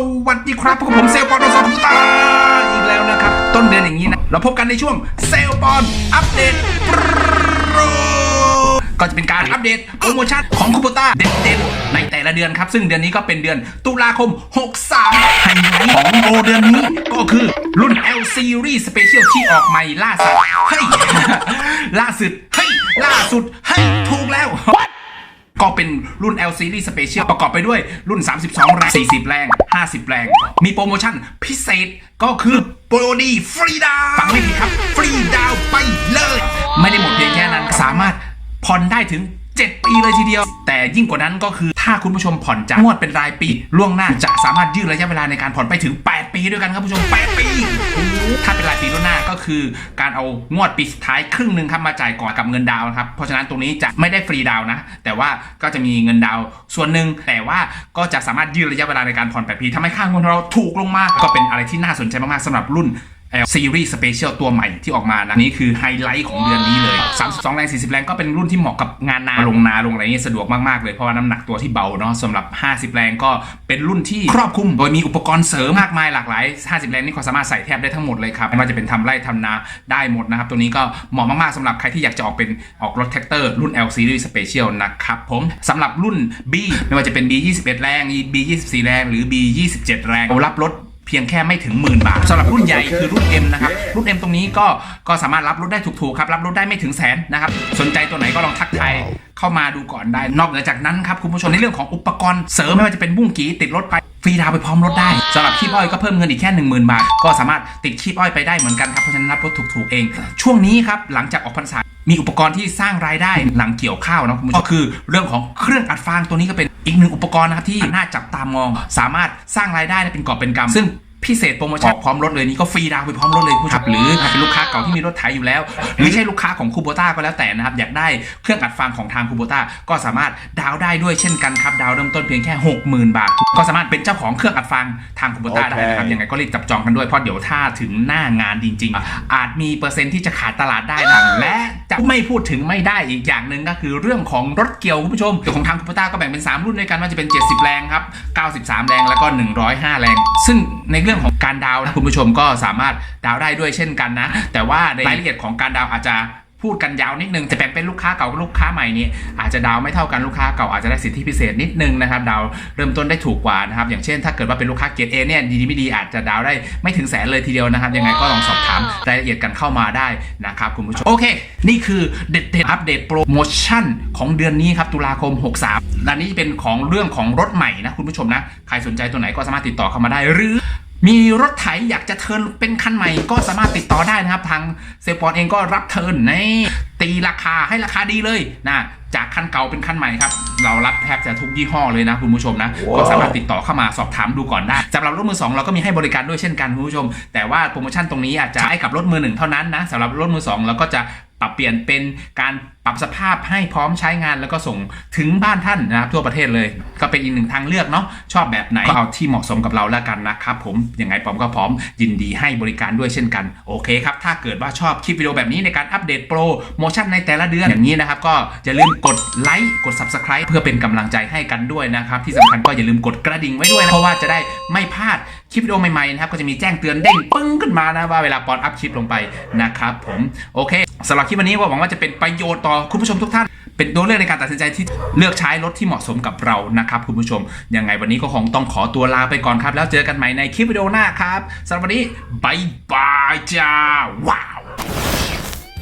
ปอนด์สองตาอีกแล้วนะครับ ต้นเดือนอย่างนี้นะ เราพบกันในช่วงเซลปอนอัปเดตโปรก็จะเป็นการอัปเดตโปรโมชั่นของคูปต้าเด็ดๆในแต่ละเดือนครับ ซึ่งเดือนนี้ก็เป็นเดือนตุลาคม 63ไฮไลท์ของโปรเดือนนี้ก็คือรุ่น L Series Special ที่ออกใหม่ล่าสุดเฮ้ยล่าสุดเฮ้ยล่าสุดเฮ้ยถูกแล้ว ก็เป็นรุ่น L Series Special ประกอบไปด้วยรุ่น 32 แรง 40 แรง 50 แรง มีโปรโมชั่นพิเศษก็คือโปรดีฟรีดาวฟังไม่ผิดครับ ฟรีดาวไปเลย ไม่ได้หมดเพียงแค่นั้น สามารถผ่อนได้ถึง 7 ปีเลยทีเดียว แต่ยิ่งกว่านั้นก็คือถ้าคุณผู้ชมผ่อนจากงวดเป็นรายปี ล่วงหน้าจะสามารถยืดระยะเวลาในการผ่อนไปถึง 8 ปีด้วยกันครับผู้ชม 8 ปี ถ้าเป็นรายปีล่วงหน้าก็คือ การเอางวดปีสุดท้ายครึ่งหนึ่งครับมาจ่ายก่อนกับเงินดาวน์นะครับ เพราะฉะนั้นตรงนี้จะไม่ได้ฟรีดาวน์นะแต่ว่าก็จะมีเงินดาวน์ส่วนหนึ่งแต่ว่าก็จะสามารถยืดระยะเวลาในการผ่อน8ปีทำให้ค่าเงินเราถูกลงมาก็เป็นอะไรที่น่าสนใจมากๆสำหรับรุ่น L Series Special ตัวใหม่ที่ออกมานะนี่คือไฮไลท์ของเดือนนี้เลย 32 แรง 40 แรงก็เป็นรุ่นที่เหมาะกับงานนาลงนาลงอะไรเงี้ยสะดวกมากๆเลย เพราะว่าน้ำหนักตัวที่เบาเนาะสำหรับ 50 แรงก็เป็นรุ่นที่ครอบคลุม โดยมีอุปกรณ์เสริมมากมายหลากหลาย 50 แรงนี่ก็สามารถใส่แทบได้ทั้งหมดเลยครับไม่ว่าจะเป็นทำไร่ทำนาได้หมดนะครับ ตัวนี้ก็เหมาะมากๆสำหรับใครที่อยากจะออกเป็นออกรถแท็กเตอร์รุ่น L Series Special นะครับผมสำหรับรุ่น B ไม่ว่าจะเป็น B 21 แรง B 24 แรง หรือ B 27 แรงเรารับรถ เพียงแค่ไม่ถึงหมื่นบาทสำหรับรุ่นใหญ่คือรุ่น M นะครับ รุ่น M ตรงนี้ก็ก็สามารถรับรถได้ถูกๆครับ รับรถได้ไม่ถึงแสนนะครับ สนใจตัวไหนก็ลองทักทายเข้ามาดูก่อนได้ นอกเหนือจากนั้นครับคุณผู้ชมในเรื่องของอุปกรณ์เสริมไม่ว่าจะเป็นบุ้งกีติดรถไปฟรีดาวน์ไปพร้อมรถได้สำหรับคีบอ้อยก็เพิ่มเงินอีกแค่ 1 0,000 บาท ก็สามารถติดคีบอ้อยไปได้เหมือนกันครับเพราะฉะนั้นรับรถถูกๆเอง ช่วงนี้ครับหลังจากออกพรรษา มีอุปกรณ์ที่สร้างรายได้หลังเกี่ยวข้าวนะคุณผู้ชมก็คือเรื่องของเครื่องอัดฟางตัวนี้ก็เป็นอีกหนึ่งอุปกรณ์นะครับที่น่าจับตามอง สามารถสร้างรายได้ได้เป็นกอบเป็นกำซึ่งพิเศษโปรโมชั่นพร้อมรถเลยนี่ก็ฟรีดาวน์ไปพร้อมรถเลยผู้ชมหรือถ้าเป็นลูกค้าเก่าที่มีรถไถอยู่แล้ว หรือไม่ใช่ลูกค้าของคูโบต้าก็แล้วแต่นะครับ อยากได้เครื่องอัดฟังของทางคูโบต้าก็สามารถดาวน์ได้ด้วยเช่นกันครับ ดาวน์เริ่มต้นเพียงแค่ 60,000 บาท ก็สามารถเป็นเจ้าของเครื่องอัดฟังทางคูโบต้าได้นะครับยังไงก็รีบจับจองกันด้วยเพราะเดี๋ยวถ้าถึงหน้างานจริง ๆ อาจมีเปอร์เซ็นต์ที่จะขาดตลาดได้นะและจะ ไม่พูดถึงไม่ได้อีกอย่างหนึ่งก็คือเรื่องของรถเกี่ยวคุณผู้ชมของทางคูปต้าก็แบ่งเป็นสามรุ่นด้วยกันว่าจะเป็น 70 แรงครับ 93 แรงแล้วก็ 105 แรง ซึ่งในเรื่องของการดาวนะคุณผู้ชมก็สามารถดาวได้ด้วยเช่นกันนะ แต่ว่าในรายละเอียดของการดาวอาจจะ พูดกันยาวนิดนึงจะแบ่งเป็นลูกค้าเก่ากับลูกค้าใหม่นี่อาจจะดาวน์ไม่เท่ากันลูกค้าเก่าอาจจะได้สิทธิพิเศษนิดนึงนะครับดาวน์เริ่มต้นได้ถูกกว่านะครับอย่างเช่นถ้าเกิดว่าเป็นลูกค้าเกรดเอเนี่ยดีไม่ดีอาจจะดาวน์ได้ไม่ถึงแสนเลยทีเดียวนะครับ ยังไงก็ลองสอบถามรายละเอียดกันเข้ามาได้นะครับคุณผู้ชมโอเค นี่คือเด็ดเด็ดอัปเดตโปรโมชั่นของเดือนนี้ครับตุลาคม 63และนี่เป็นของเรื่องของรถใหม่นะคุณผู้ชมนะใครสนใจตัวไหนก็สามารถติดต่อเข้ามาได้หรือ มีรถไถอยากจะเทินเป็นคันใหม่ก็สามารถติดต่อได้นะครับ ทางเซลปอนเองก็รับเทินในตีราคาให้ราคาดีเลยนะ จากคันเก่าเป็นคันใหม่ครับ เรารับแทบจะทุกยี่ห้อเลยนะคุณผู้ชมนะ ก็สามารถติดต่อเข้ามาสอบถามดูก่อนได้สำหรับรถมือสองเราก็มีให้บริการด้วยเช่นกันคุณผู้ชม แต่ว่าโปรโมชั่นตรงนี้อาจจะให้กับรถมือหนึ่งเท่านั้นนะสำหรับรถมือสองเราก็จะปรับเปลี่ยนเป็นการปรับสภาพให้พร้อมใช้งานแล้วก็ส่งถึงบ้านท่านนะครับทั่วประเทศเลย ก็เป็นอีกหนึ่งทางเลือกเนาะชอบแบบไหนก็เอาที่เหมาะสมกับเราแล้วกันนะครับผมยังไงผมก็พร้อมยินดีให้บริการด้วยเช่นกัน โอเคครับ ถ้าเกิดว่าชอบคลิปวิดีโอแบบนี้ในการอัปเดตโปรโมชั่นในแต่ละเดือนอย่างนี้นะครับ ก็อย่าลืมกดไลค์กด subscribe เพื่อเป็นกำลังใจให้กันด้วยนะครับ ที่สำคัญก็อย่าลืมกดกระดิ่งไว้ด้วยนะเพราะว่าจะได้ไม่พลาดคลิปวิดีโอใหม่ๆนะครับก็จะมีแจ้งเตือนเด้งปึ้งขึ้นมานะว่าเวลาปอนอัพคลิปลงไปนะครับผมโอเคสำหรับคลิปวันนี้ก็หวังว่าจะเป็นประโยชน์ต่อคุณผู้ชมทุกท่านเป็นตัวเลือกในการตัดสินใจที่เลือกใช้รถที่เหมาะสมกับเรานะครับคุณผู้ชมยังไงวันนี้ก็คงต้องขอตัวลาไปก่อนครับ แล้วเจอกันใหม่ในคลิปวิดีโอหน้าครับสำหรับวันนี้บายบายจ้าว้าว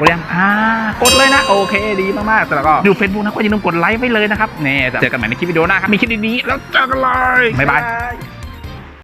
กดยังอ่ากดเลยนะ โอเคดีมากๆแล้วก็ดูเฟซบุ๊กนะก็อย่าลืมกดไลค์ไว้เลยนะครับเนี่ยเจอกันใหม่ในคลิปวิดีโอหน้าครับมีคลิปดีๆแล้วเจอกันเลยบ๊ายบาย